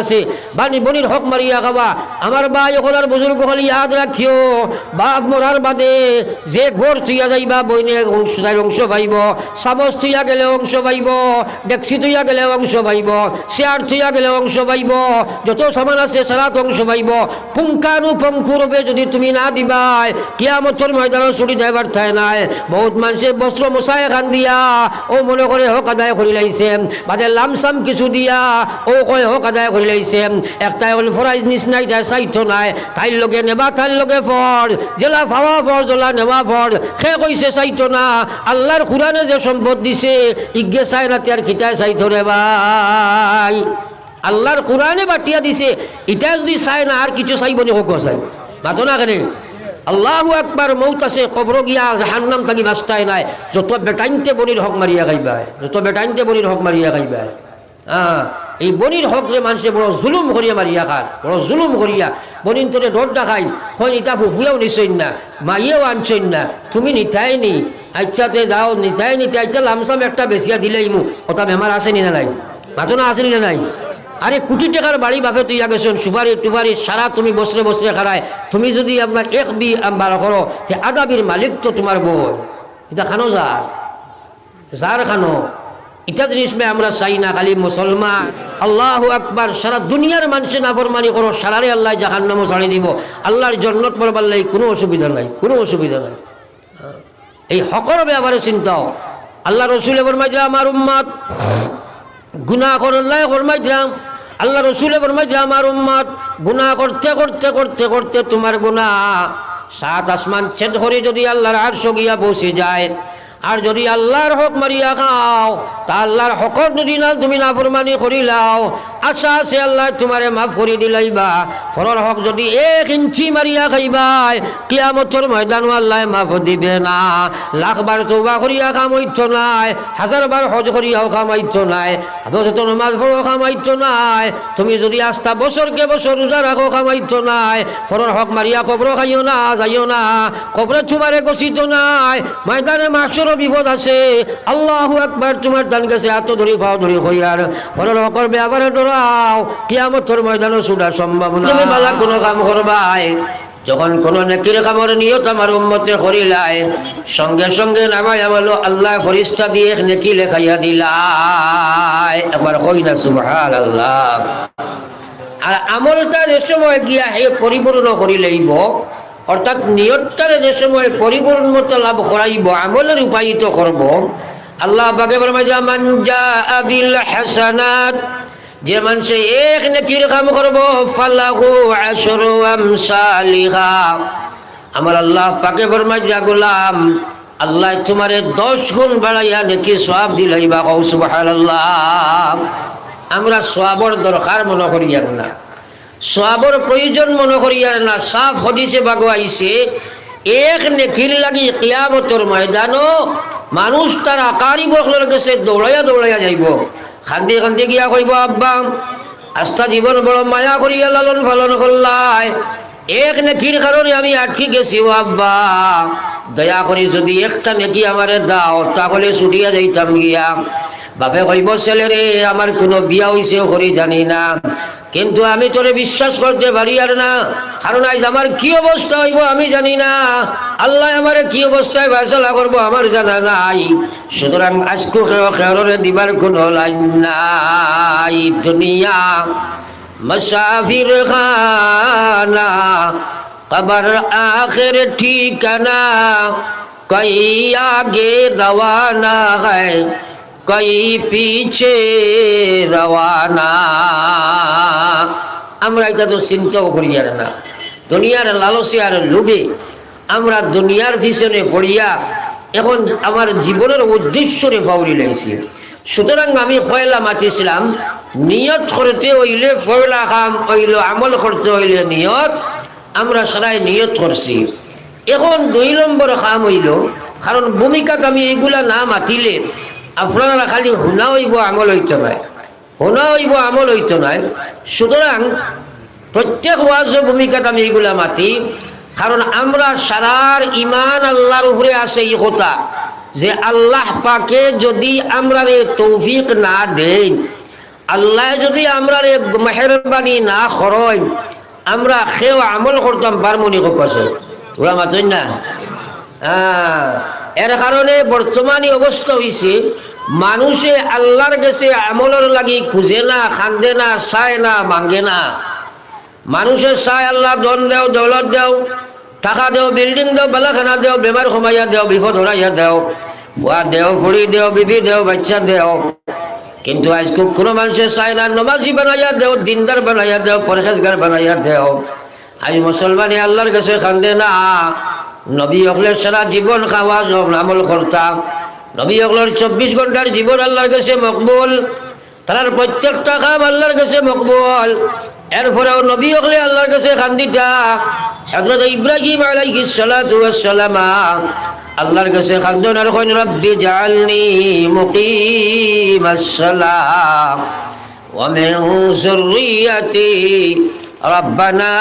আছে। বানি বনির হক মারিয়া খাবা আমার ভাই ওখানার বুজুর্গ হলে ইয়াদ রাখিও। বাপ মরার বাদে যে ঘর থুইয়া যাইবা, বইনে অংশ পাইব। চামচ থুইয়া গেলে অংশ পাইব। ডেক্সি থুইয়া গেলে অংশ পাইব। চেয়ার থুইয়া গেলে অংশ পাইব। যত সামান আছে সারাত অংশ পাইব। পুঙ্খানুপুঙ্খুরূপে যদি তুমি না দিবাই, কিয়ামতর ময়দানের ছুটি যাইবার ঠাই নাই। বহুত মানুষে বস্ত্র মশাই খান দিয়া, ও মনে করে হক আদায় করে লাইছে বাদে লামসাম কিছু দিয়া, ও কয় হক আদায় করে লাইছে। একটাই হল ফরাইজ নিচিনাই তাই চাইতো নাই। তাইর লগে নেবা তাইর লগে ফর জেলা ফাওয়া ফর জলা নেওয়া ফর সে কইছে চাইতো না। আল্লাহর কোরআনে যে সম্পদ দিছে, ইগে চাই না তার খিতায় চাইতো রে ভাই। আল্লাহর কোরআনে বাটিয়া দিছে। এটা যদি চাই না আর কিছু চাইব নি হোক চাই। মাতো না কেন? আল্লাহ একবার মৌত আছে কবর গিয়া, জাহান্নাম থাকি বাস্তায় নাই। যত বেটাইনতে বনির হক মারিয়া গাইবায় যত বেটাইনতে বনির হক মারিয়া গাইবায় হ্যাঁ এই বনির হক রে মানুষে বড় জুলুম করিয়া মারিয়া খার বড় জুলুম করিয়া। বনিন তোরে ডর দেখাই হয় নিতা ফুফুয়াও নিছইন না, মাইয়েও আনছইন না, তুমি নিতাই নি আচ্ছাতে যাও, নিতাই নিতে আচ্ছা লামসাম একটা বেশিয়া দিলেই মু ওটা বেমার আছে নি না নাই? মাতো না আছে নি নাই? আরে কোটি টাকার বাড়ি বাপে তুই আগেছেন সুপারি, টুপারি, সারা তুমি বসরে বসরে খারায় তুমি যদি আপনার এক বি বার করো, তে আগামীর মালিক তো তোমার বই এটা খানো যার? যার খানো? এটা জিনিস মে আমরা চাই না, খালি মুসলমান। আল্লাহ আকবার, সারা দুনিয়ার মানুষে নাফরমানি করো, সারারে আল্লাহ জাহান নামও ছাড়ি দিব। আল্লাহর জন্নত পড়বার লাই কোনো অসুবিধা নাই, কোনো অসুবিধা নাই। এই হকর ব্যাপারে চিন্তাও। আল্লাহ রসুলে ফরমাইছিলাম, আমার উম্মাদ, গুনাহ করল্লাই ফরমাইছিলাম। আল্লাহ রসুলে ফরমাইছিলাম, আমার উম্মাদ, গুনাহ করতে করতে করতে করতে তোমার গুনাহ সাত আসমান ছেদ করে যদি আল্লাহর আর সগিয়া বসে যায় আর যদি আল্লাহর হক মারিয়া খাও তা আল্লাহর হকর যদি না তুমি নাফরমানি করিলাও আশা আছে আল্লাহ, তোমারে মাফ করে দিলাইবা ফরর হক যদি এক ইঞ্চি মারিয়া খাইবাই, কিয়ামতর ময়দান আল্লাহ মাফ দিবে না। লাখবার তৌবা করিয়া কামাইছ নাই, হাজারবার হজ করিয়াও কামাইছ নাই, আদত নমাজ পড়ো কামাইছ নাই, তুমি যদি আস্থা বছরকে বছর রোজা রাখো কামাইছ নাই, ফরর হক মারিয়া কবর খাইও না, যাইও না, কবরে তোমারে গছিত নাই, ময়দানে মাসর বিপদ আছে, আল্লাহ একবার তোমার দান গেছে, এত ধরি ফাও ধরি হইয়ার। ফরর হকর ব্যাপারে ডরাও কিয়ামতর ময়দানে সুডা সম্ভাবনা তুমি বালা কোনো কাম করবাই, যখন কোন নেকির কামর নিয়ত আমার উম্মতে করিলাই, সঙ্গে সঙ্গে নামাই বলো, আল্লাহ ফরিস্তা দিয়ে নেকি লেখাইয়া দিলাই। একবার কই না সুবহান আল্লাহ আর আমলটা যে সময় গিয়া হে পরিপূর্ণ করি লইব, অর্থাৎ নিয়তটারে যে সময় পরিপূর্ণতা লাভ করাইব আমলে রূপায়িত করব, আল্লাহ বাগে বলমাইজা মানজা আবিল হাসানাত যে মানুষে এক নেকির কাম করব, ফালাহু আশরু আমসালিহা। আমার আল্লাহ পাকে ফরমাইজা গোলাম, আল্লাহ তোমারে দশ গুণ বাড়াইয়া নেকি সব দিলাইবা কৌ সুবহানাল্লাহ। আমরা সওয়াবর দরকার মনে করি আর না। সওয়াবর প্রয়োজন মনে করি আর না। সাফ হদিসে বাগো আইছে, এক নেকির লাগি কিয়ামতর ময়দানো মানুষ তার আকারি বখলের কাছে দৌড়াইয়া দৌড়াইয়া যাইব। খান্দি খান্দি গিয়া কইব, আব্বা, আস্থা জীবন বড় মায়া করিয়া লালন পালন করলাই। এক নেকির কারণে আমি আটকি গেছি, ও আব্বা। দয়া করি যদি একটা নেকি আমারে দাও, তাহলে ছুটিয়া যাইতাম গিয়া। বাপে কইব রে আমার কোনো বিয়া হইছে করি জানি না। কিন্তু আমি তোরে বিশ্বাস করতে পারি আর না। কারণ আজ আমার কি অবস্থা হইব আমি জানি না। আল্লাহ আমার কি অবস্থায় ফেসলা করব আমার জানা নাই। সুতরাং আজকু দিবার কোনো লাইন নাই। দুনিয়া মসাফির খানা কবর আখের ঠিকানা, কই আগে রওয়ানা है কই পিছে রওয়ানা? আমরা এটা তো চিন্তাও করি আর না। দুনিয়ার লালসে আর লোভে আমরা দুনিয়ার পিছনে পড়িয়া এখন আমার জীবনের উদ্দেশ্যরে ফাউরি লাইছি। সুতরাং আমি পয়লা মাতিছিলাম, নিয়ত করতে হইলে পয়লা কাম হইল আমল করতে হইলে নিয়ত। আমরা সবাই নিয়ত করছি। এখন দুই নম্বর কাম হইল, কারণ ভূমিকাত আমি এইগুলা না মাতিলে আপনারা খালি শুনা হইব আমল হইতে নাই। শুনা হইব আমল হইতে নাই। সুতরাং প্রত্যেক ওয়াজের ভূমিকাত আমি এইগুলা মাতি কারণ আমরা সারার ইমান আল্লাহর উপরে আছে এই কথা যে আল্লাহ পাকে যদি আমরা তৌফিক না দেন আল্লাহ যদি আমরা মেহরবানি না খরচ আমরা সেও আমল করতাম পারমনি কাছে ওরা মাতই না? হ্যাঁ, এর কারণে বর্তমানে অবস্থা হয়েছে মানুষে আল্লাহর কাছে আমলের লাগি খুঁজে না, খান্দে না, চায় না, মাঙ্গে না। মানুষের চায় আল্লাহ দন দেও, দৌলত দেও, টাকা দেও, বিল্ডিং দেও, বেলাখানা দেও বেমার কমাইয়া দেও, বিপদ হরাইয়া দেও বুয়া দেও ফুড়ি দেও, বিবি দেও, বাচ্চা দেও। কিন্তু আজকে কোনো মানুষের চায় না, নমাজি বানাইয়া দেও দিনদার বানাইয়া দেও পরেজগার বানাইয়া দেও। আজ মুসলমানে আল্লাহর কাছে খান্দে না, নবী অকলের সারা জীবন খাওয়া, আমল করতাম নবী অকলের চব্বিশ ঘণ্টার জীবন আল্লাহর কাছে মকবুল তার প্রত্যেকটা কাম আল্লাহর কাছে মকবুল। এরপরেও নবী অকলে আল্লাহর কাছে খান্দিতা। হজরত ইব্রাহিম আলাইহিস সালাতু ওয়াস সালাম, আল্লাহর কাছে খান্দন আর কইন রব্বি জাআলনি মুকিমাস সালাম, ওয়া মিন যুররিয়াতি রব্বানা